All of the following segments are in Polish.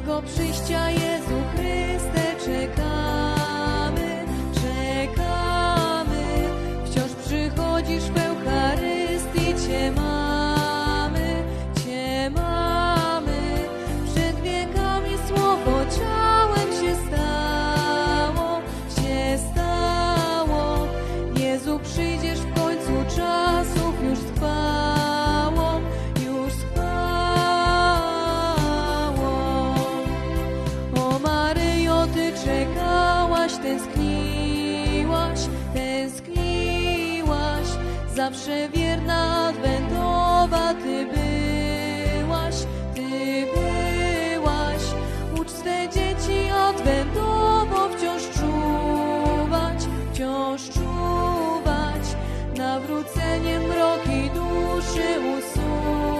Twego przyjścia, Jezu tęskniłaś, tęskniłaś, zawsze wierna adwentowa Ty byłaś, Ty byłaś. Ucz swe dzieci adwentowo wciąż czuwać, wciąż czuwać, nawróceniem mroki duszy usuwać,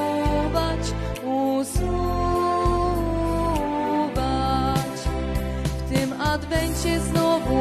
bem te novo